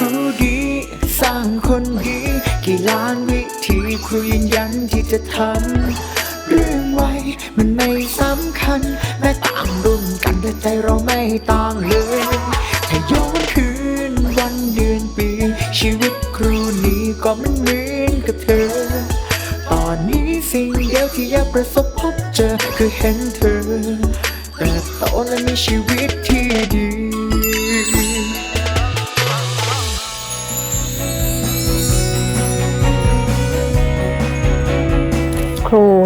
ครูดี สร้างคนดีกี่ล้านวิธีครูยืนยันที่จะทำเรื่องไว้มันไม่สำคัญ แม้ต่างรุ่นกันแต่ใจเราไม่ต่างเลยถ้าย้อนคืนวันเดือนปี ชีวิตครูนี้ก็มันเหมือนกับเธอ ตอนนี้สิ่งเดียวที่อยากประสบพบเจอคือเห็นเธอเติบโตและมีชีวิต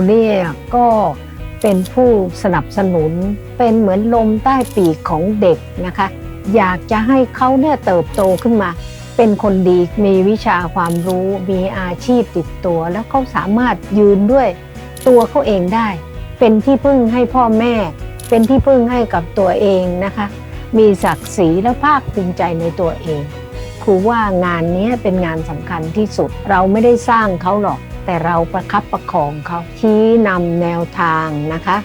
เนี่ยก็เป็นผู้สนับสนุน เป็นเหมือนลมใต้ปีกของเด็กนะคะ อยากจะให้เขาเนี่ยเติบโตขึ้นมา เป็นคนดีมีวิชาความรู้มีอาชีพติดตัว แล้วเขาสามารถยืนด้วยตัวเขาเองได้ เป็นที่พึ่งให้พ่อแม่ เป็นที่พึ่งให้กับตัวเองนะคะ มีศักดิ์ศรีและภาคภูมิใจในตัวเองครูว่างานนี้เป็นงานสำคัญที่สุดเราไม่ได้สร้างเขาหรอก แต่เราประคับประคองเขาชี้นำแนวทางนะคะ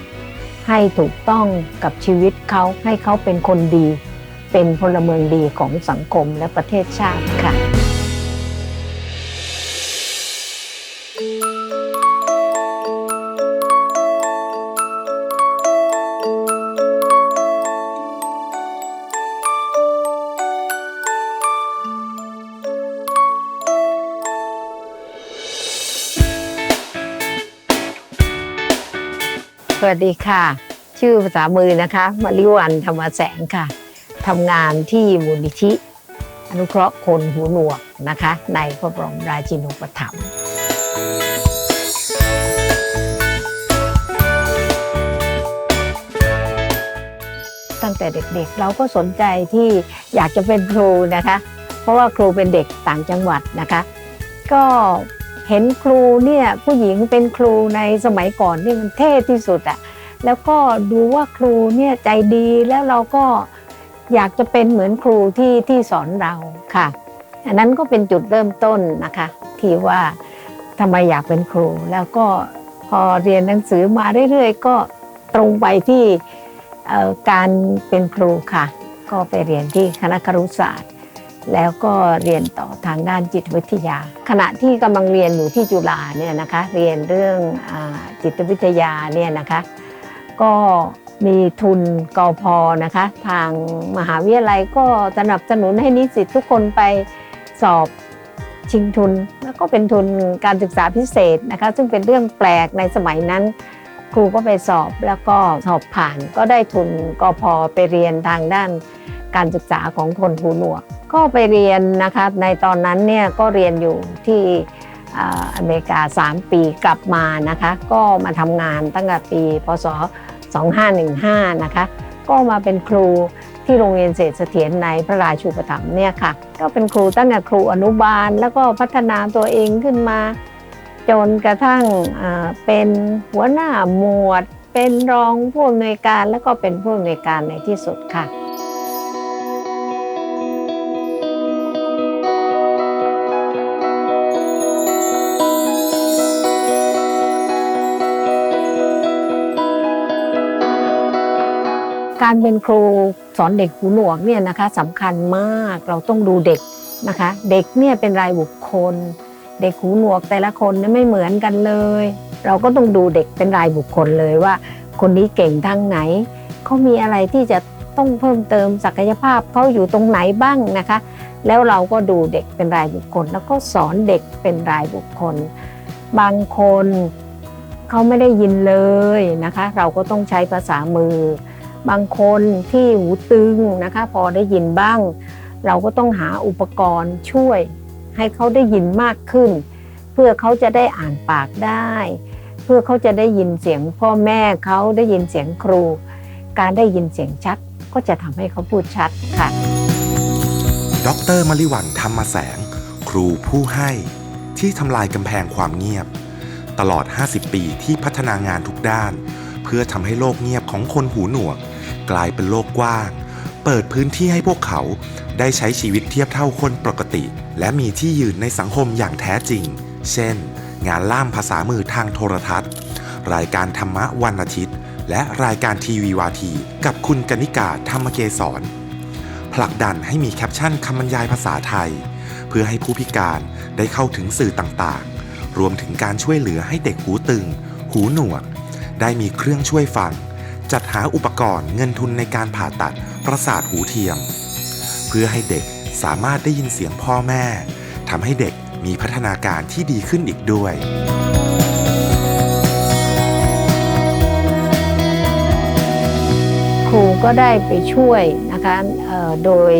ให้ถูกต้องกับชีวิตเขาให้เขาเป็นคนดี เป็นพลเมืองดีของสังคมและประเทศชาติค่ะ วัสดีค่ะ ชื่อภาษามือนะคะมาริวันธรรมแสงค่ะทำงานที่มูลนิธิ อนุเคราะห์คนหูหนวกนะคะ ในพระบรมราชินูปถัมภ์ตั้งแต่เด็กๆเราก็สนใจที่อยากจะเป็นครูนะคะ เพราะว่าครูเป็นเด็กต่างจังหวัดนะคะ ก็ เห็นครูเนี่ยผู้หญิงเป็นครูในสมัยก่อนนี่มันเท่ที่สุดอะแล้วก็ดูว่าครูเนี่ยใจดีแล้วเราก็อยากจะเป็นเหมือนครูที่ที่สอนเราค่ะ อันนั้นก็เป็นจุดเริ่มต้นนะคะ ที่ว่าทำไมอยากเป็นครู แล้วก็พอเรียนหนังสือมาเรื่อยๆ ก็ตรงไปที่การเป็นครูค่ะ ก็ไปเรียนที่คณะครุศาสตร์ แล้วก็เรียนต่อทางด้านจิตวิทยา ขณะที่กำลังเรียนอยู่ที่จุฬาเนี่ยนะคะเรียนเรื่องอจิตวิทยาเนี่ยนะคะก็มีทุนกอพอนะคะ ทางมหาวิทยาลัยก็สนับสนุนให้นิสิตทุกคนไปสอบชิงทุน แล้วก็เป็นทุนการศึกษาพิเศษนะคะ ซึ่งเป็นเรื่องแปลกในสมัยนั้น ครูก็ไปสอบแล้วก็สอบผ่านก็ได้ทุนกอพอไปเรียนทางด้าน การศึกษาของคนหูหนวก ก็ไปเรียนนะคะในตอนนั้นเนี่ยก็เรียนอยู่ที่อเมริกา 3 ปีกลับมานะคะก็มาทำงานตั้งแต่ปีพศ 2515 นะคะก็มาเป็นครูที่โรงเรียนเศรษฐเสถียรในพระราชูปถัมภ์เนี่ยค่ะก็เป็นครูตั้งแต่ครูอนุบาล แล้วก็พัฒนาตัวเองขึ้นมา จนกระทั่งเป็นหัวหน้าหมวด เป็นรองผู้อำนวยการแล้วก็เป็นผู้อำนวยการในที่สุดค่ะ การเป็นครูสอนเด็กหูหนวกเนี่ยนะคะสำคัญมากเราต้องดูเด็กนะคะ เด็กเนี่ยเป็นรายบุคคล เด็กหูหนวกแต่ละคนเนี่ยไม่เหมือนกันเลย เราก็ต้องดูเด็กเป็นรายบุคคลเลยว่า คนนี้เก่งทางไหนเขามีอะไรที่จะต้องเพิ่มเติมศักยภาพเขาอยู่ตรงไหนบ้างนะคะ แล้วเราก็ดูเด็กเป็นรายบุคคล แล้วก็สอนเด็กเป็นรายบุคคล บางคนเขาไม่ได้ยินเลยนะคะ เราก็ต้องใช้ภาษามือ บางคนที่หูตึงนะคะพอได้ยินบ้าง เราก็ต้องหาอุปกรณ์ช่วยให้เขาได้ยินมากขึ้น เพื่อเขาจะได้อ่านปากได้ เพื่อเขาจะได้ยินเสียงพ่อแม่เขาได้ยินเสียงครู การได้ยินเสียงชัดก็จะทำให้เขาพูดชัดค่ะดรมริวันธรรมแสง ครูผู้ให้ที่ทำลายกำแพงความเงียบ ตลอด 50 ปีที่พัฒนางานทุกด้าน เพื่อทำให้โลกเงียบของคนหูหนวก กลายเป็นโลกกว้าง เปิดพื้นที่ให้พวกเขาได้ใช้ชีวิตเทียบเท่าคนปกติ และมีที่ยืนในสังคมอย่างแท้จริง เช่น งานล่ามภาษามือทางโทรทัศน์ รายการธรรมะวันอาทิตย์ และรายการทีวีวาที กับคุณกนิกาธรรมเกศรผลักดันให้มีแคปชั่นคำบรรยายภาษาไทย เพื่อให้ผู้พิการได้เข้าถึงสื่อต่างๆ รวมถึงการช่วยเหลือให้เด็กหูตึง หูหนวก ได้มีเครื่องช่วยฟัง จัดหาอุปกรณ์เงินทุนในการผ่าตัดประสาทหูเทียม เพื่อให้เด็กสามารถได้ยินเสียงพ่อแม่ทำให้เด็กมีพัฒนาการที่ดีขึ้นอีกด้วยครูก็ได้ไปช่วยนะคะโดย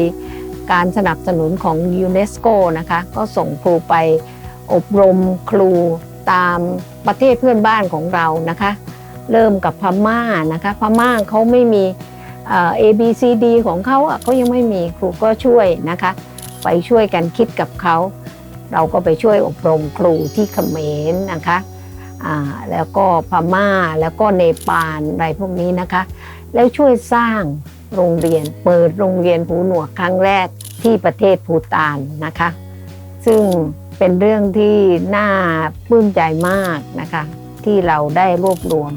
การสนับสนุนของยูเนสโกนะคะก็ส่งครูไปอบรมครูตามประเทศเพื่อนบ้านของเรานะคะ เริ่มกับพม่านะคะพม่าเขาไม่มีเอ่อ A B C D ของเขาเขายังไม่มีครูก็ช่วยนะคะ ไปช่วยกันคิดกับเขา เราก็ไปช่วยอบรมครูที่เขมรนะคะแล้วก็พม่าแล้วก็เนปาลอะไรพวกนี้นะคะ แล้วช่วยสร้างโรงเรียนเปิดโรงเรียนหูหนวกครั้งแรกที่ประเทศภูตานนะคะ ซึ่งเป็นเรื่องที่น่าปลื้มใจมากนะคะ ที่เราได้รวบรวม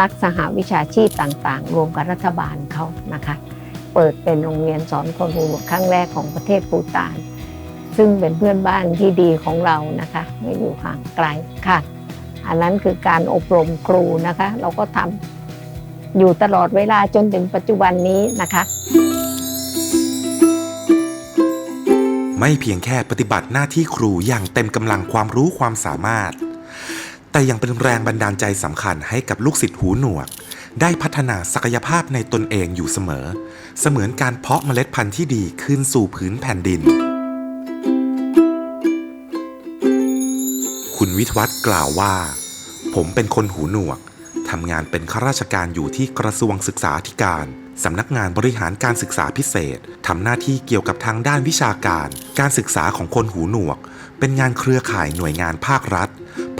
นักสหวิชาชีพต่างๆ รวมกับรัฐบาลเขานะคะ เปิดเป็นโรงเรียนสอนคนหูหนวกครั้งแรกของประเทศภูตาน ซึ่งเป็นเพื่อนบ้านที่ดีของเรานะคะ ไม่อยู่ห่างไกลค่ะ อันนั้นคือการอบรมครูนะคะ เราก็ทำอยู่ตลอดเวลาจนถึงปัจจุบันนี้นะคะไม่เพียงแค่ปฏิบัติหน้าที่ครูอย่างเต็มกำลังความรู้ความสามารถ แต่ยังเป็นแรงบันดาลใจสำคัญให้กับลูกศิษย์หูหนวก ได้พัฒนาศักยภาพในตนเองอยู่เสมอ เสมือนการเพาะเมล็ดพันธุ์ที่ดีขึ้นสู่พื้นแผ่นดิน คุณวิทวัฒน์กล่าวว่า ผมเป็นคนหูหนวกทำงานเป็นข้าราชการอยู่ที่กระทรวงศึกษาธิการสำนักงานบริหารการศึกษาพิเศษทำหน้าที่เกี่ยวกับทางด้านวิชาการ การศึกษาของคนหูหนวก เป็นงานเครือข่ายหน่วยงานภาครัฐ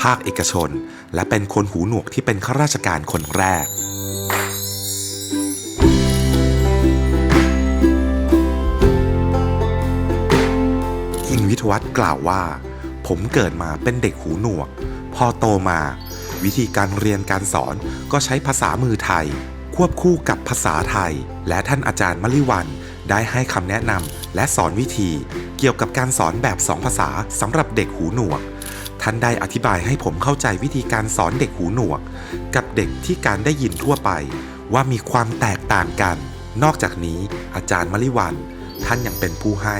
ภาคเอกชน และเป็นคนหูหนวกที่เป็นข้าราชการคนแรก คุณวิทวัฒน์กล่าวว่า ผมเกิดมาเป็นเด็กหูหนวก พอโตมา วิธีการเรียนการสอนก็ใช้ภาษามือไทย ควบคู่กับภาษาไทย และท่านอาจารย์มลิวันได้ให้คำแนะนำและสอนวิธี เกี่ยวกับการสอนแบบสองภาษาสำหรับเด็กหูหนวก ท่านได้อธิบายให้ผมเข้าใจวิธีการสอนเด็กหูหนวก กับเด็กที่การได้ยินทั่วไป ว่ามีความแตกต่างกัน นอกจากนี้อาจารย์มลิวันท่านยังเป็นผู้ให้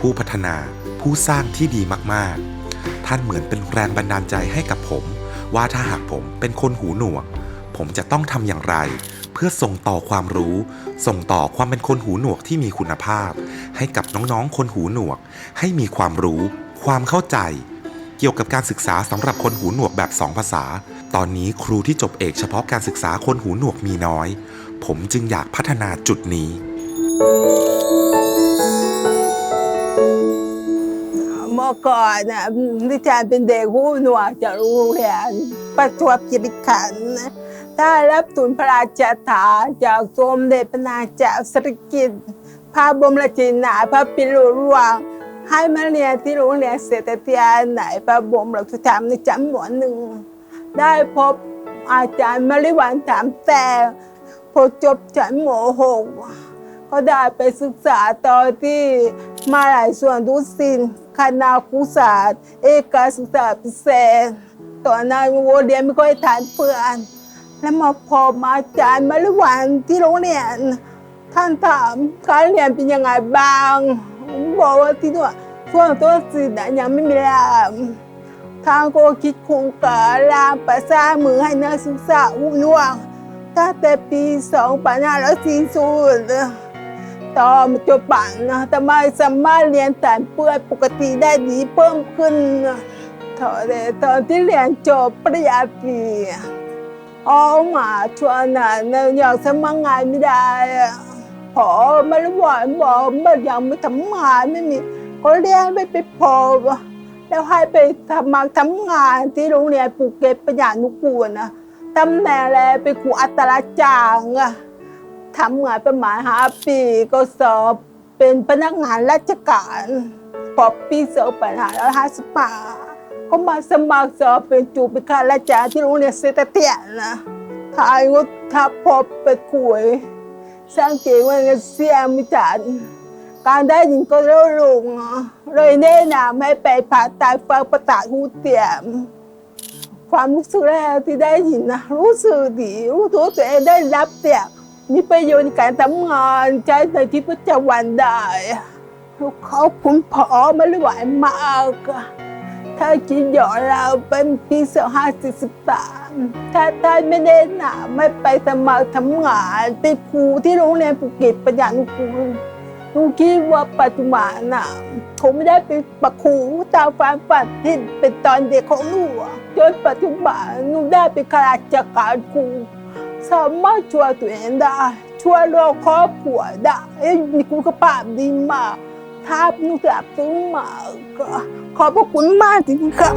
ผู้พัฒนาผู้สร้างที่ดีมากๆ ท่านเหมือนเป็นแรงบันดาลใจให้กับผม ว่าถ้าหากผมเป็นคนหูหนวก ผมจะต้องทำอย่างไร เพื่อส่งต่อความรู้ ส่งต่อความเป็นคนหูหนวกที่มีคุณภาพ ให้กับน้องๆ คนหูหนวก ให้มีความรู้ ความเข้าใจ เกี่ยวกับการศึกษาสำหรับคนหูหนวกแบบสองภาษา ตอนนี้ครูที่จบเอกเฉพาะการศึกษาคนหูหนวกมีน้อย ผมจึงอยากพัฒนาจุดนี้ เมื่อก่อนนะดิฉันเป็นเด็กหูหนวกจากโรงเรียนประจวบคีรีขันธ์นะได้รับทุนพระราชทานจากสมเด็จพระนางเจ้าสิริกิติ์พระบรมราชินีพระปิโลหลวง ให้มาเรียนที่โรงเรียนเศรษฐเตียไหนพระบรมราชธรรมในจำนวนหนึ่ง ได้พบอาจารย์มริวันถามแต่พอจบชั้นหมหกก็ได้ไปศึกษาต่อที่มาหลัยส่วนดุสิตคณะครุศาสตร์ เอกาศึกษาพิเศษตอนนั้นโวเรียนไม่ค่อยทานเพื่อน แล้วมาพบอาจารย์มริวันที่โรงเรียน ท่านถามการเรียนเป็นยังไงบ้าง บอกว่าที่นู่นช่วงต้นสิทธิ์นะยังไม่มีแรงทางก็คิดโครงการราประสานมือให้นักศึกษาอุนวงตั้งแต่ปี2540ต่อมาจบปันนะแต่ไม่สามารถเรียนแต่เปื่อปกติได้ดีเพิ่มขึ้นตอนเตอนที่เรียนจบปริญญาตรีออกมาช่วงนั้นนะอยากสมัครงานไม่ได้ พอมารู้ว่าบอกมันยังไม่ทำงานไม่มีก็เรียนไม่ไปพบแล้วให้ไปทำมาทำงานที่โรงเรียนภูเก็ตปัญญานุกูลนะตำแหน่งแรกเป็นครูอัตราจ้างอะทำงานประมาณห้าปีก็สอบเป็นพนักงานราชการพอปีสองปัญหาแล้วห้าสิบาก็มาสมัครสอบเป็นจูเป็นข้าราชการที่โรงเรียนเซตเตียนนะทายงดทับพบไปคุย สร้างเก่งว่าเงินเสียมิจานการได้ยินก็เริ่มลงเลยแนะนำให้ไปผ่าตัดฟังประสาทหูเทียม ความรู้สึกแรกที่ได้ยินนะรู้สึกดีรู้ตัวตัวเองได้รับเสียงมีประโยชน์ในการทำงานใช้ในที่ประจำวันได้เขาคุณพอไม่ไหวมาก ถ้าคิดย้อเราเป็นปีสองห้าสิบสาม ถ้าท่านไม่ได้หนาไม่ไปสมัครทำงานเป็นครูที่โรงเรียนภูเก็ตปัญญานุกูลหนูคิดว่าปัจจุบันน่ะผมไม่ได้เป็นประครูตามความฝันที่เป็นตอนเด็กของหนูจนปัจจุบันหนูได้เป็นข้าราชการครูสามารถช่วยตัวเองได้ช่วยเราครอบครัวได้มีคุณภาพดีมากถ้าหนูกลับซึ้งมาก็ขอบพระคุณมากจริงๆค่ะ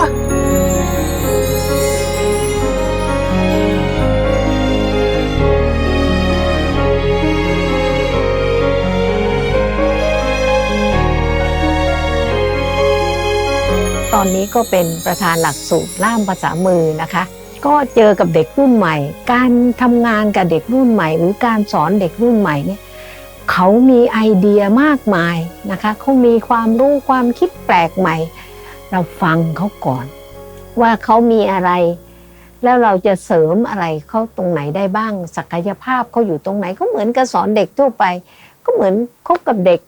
อนนี้ก็เป็นประธานหลักสูตรล่ามภาษามือนะคะ ก็เจอกับเด็กรุ่นใหม่ การทำงานกับเด็กรุ่นใหม่ หรือการสอนเด็กรุ่นใหม่เนี่ยเขามีไอเดียมากมายนะคะเขามีความรู้ความคิดแปลกใหม่ เราฟังเขาก่อน ว่าเขามีอะไร แล้วเราจะเสริมอะไรเขาตรงไหนได้บ้าง ศักยภาพเขาอยู่ตรงไหนก็เหมือนกับสอนเด็กทั่วไป ก็เหมือนคบกับเด็ก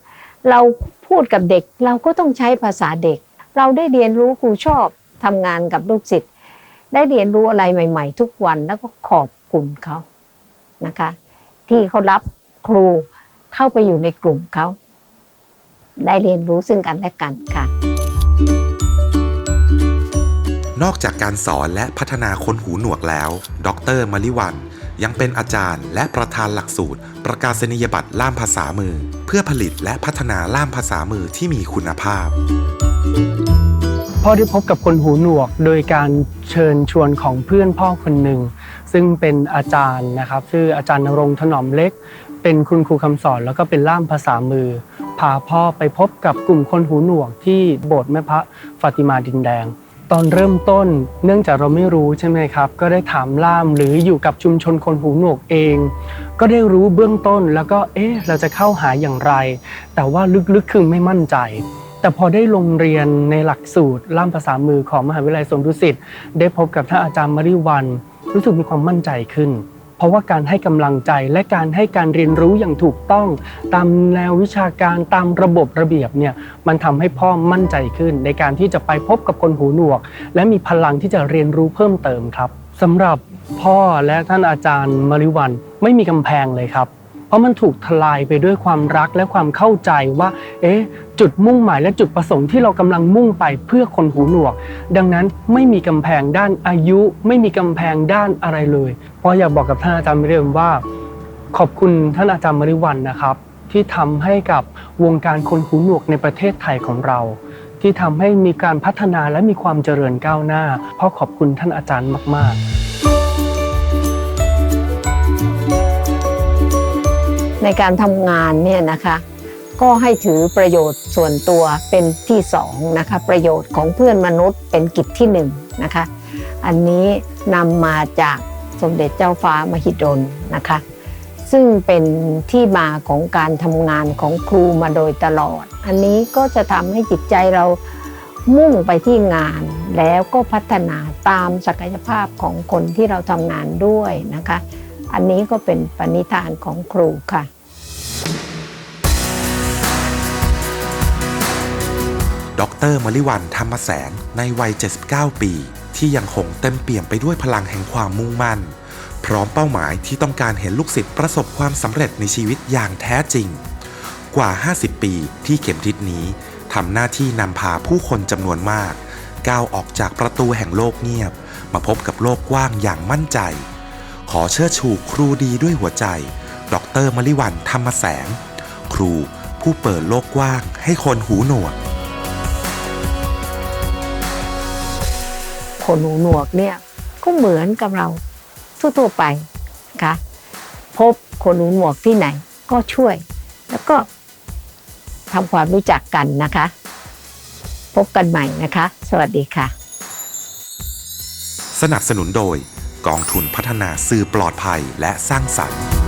เราพูดกับเด็ก เราก็ต้องใช้ภาษาเด็ก เราได้เรียนรู้ครูชอบทำงานกับลูกศิษย์ได้เรียนรู้อะไรใหม่ ๆ ทุกวันแล้วก็ขอบคุณเขานะคะ ที่เขารับครูเข้าไปอยู่ในกลุ่มเขาได้เรียนรู้ซึ่งกันและกันค่ะ นอกจากการสอนและพัฒนาคนหูหนวกแล้ว ดร มลิวัน ยังเป็นอาจารย์และประธานหลักสูตร ประกาศนียบัตรล่ามภาษามือ เพื่อผลิตและพัฒนาล่ามภาษามือที่มีคุณภาพพ่อได้พบกับคนหูหนวกโดยการเชิญชวนของเพื่อนพ่อคนหนึ่ง ซึ่งเป็นอาจารย์นะครับชื่ออาจารย์นรงถนอมเล็ก เป็นคุณครูคำสอนแล้วก็เป็นล่ามภาษามือ พาพ่อไปพบกับกลุ่มคนหูหนวกที่โบสถ์แม่พระฟาติมาดินแดง ตอนเริ่มต้น เนื่องจากเราไม่รู้ใช่ไหมครับ ก็ได้ถามล่ามหรืออยู่กับชุมชนคนหูหนวกเอง ก็ได้รู้เบื้องต้นแล้วก็เอ๊ะเราจะเข้าหาอย่างไร แต่ว่าลึกๆคือไม่มั่นใจ แต่พอได้ลงเรียนในหลักสูตรล่ามภาษามือของมหาวิทยาลัยสวนดุสิตได้พบกับท่านอาจารย์มริวัน รู้สึกมีความมั่นใจขึ้น ราะว่าการให้กำลังใจและการให้การเรียนรู้อย่างถูกต้อง ตามแนววิชาการตามระบบระเบียบเนี่ยมันทำให้พ่อมั่นใจขึ้น ในการที่จะไปพบกับคนหูหนวก และมีพลังที่จะเรียนรู้เพิ่มเติมครับสำหรับพ่อและท่านอาจารย์มริวันไม่มีกำแพงเลยครับ ราะมันถูกทลายไปด้วยความรักและความเข้าใจว่า เอ๊ะ จุดมุ่งหมายและจุดประสงค์ที่เรากำลังมุ่งไปเพื่อคนหูหนวก ดังนั้นไม่มีกำแพงด้านอายุ ไม่มีกำแพงด้านอะไรเลย เพราะอยากบอกกับท่านอาจารย์มริวันว่า ขอบคุณท่านอาจารย์มริวันนะครับ ที่ทำให้กับวงการคนหูหนวกในประเทศไทยของเรา ที่ทำให้มีการพัฒนาและมีความเจริญก้าวหน้า เพราะขอบคุณท่านอาจารย์มาก ๆ ในการทำงานเนี่ยนะคะก็ให้ถือประโยชน์ส่วนตัวเป็นที่สองนะคะประโยชน์ของเพื่อนมนุษย์เป็นกิจที่หนึ่งนะคะอันนี้นำมาจากสมเด็จเจ้าฟ้ามหิดลนะคะซึ่งเป็นที่มาของการทำงานของครูมาโดยตลอด อันนี้ก็จะทำให้จิตใจเรามุ่งไปที่งานแล้วก็พัฒนาตามศักยภาพของคนที่เราทำงานด้วยนะคะ อันนี้ก็เป็นปณิธานของครูค่ะดรมลิวันธรรมแสงในวัย 79 ปี ที่ยังคงเต็มเปี่ยมไปด้วยพลังแห่งความมุ่งมั่น พร้อมเป้าหมายที่ต้องการเห็นลูกศิษย์ประสบความสำเร็จในชีวิตอย่างแท้จริง กว่า 50 ปีที่เข็มทิศนี้ทำหน้าที่นำพาผู้คนจำนวนมาก ก้าวออกจากประตูแห่งโลกเงียบ มาพบกับโลกกว้างอย่างมั่นใจ ขอเชิดชูครูดีด้วยหัวใจ ดรมลิวันธรรมแสง ครูผู้เปิดโลกกว้างให้คนหูหนวก คนหูหนวกเนี่ยก็เหมือนกับเราทั่วๆไปนะคะพบคนหูหนวกที่ไหนก็ช่วย แล้วก็ทำความรู้จักกันนะคะ พบกันใหม่นะคะ สวัสดีค่ะ สนับสนุนโดย กองทุนพัฒนาสื่อปลอดภัยและสร้างสรรค์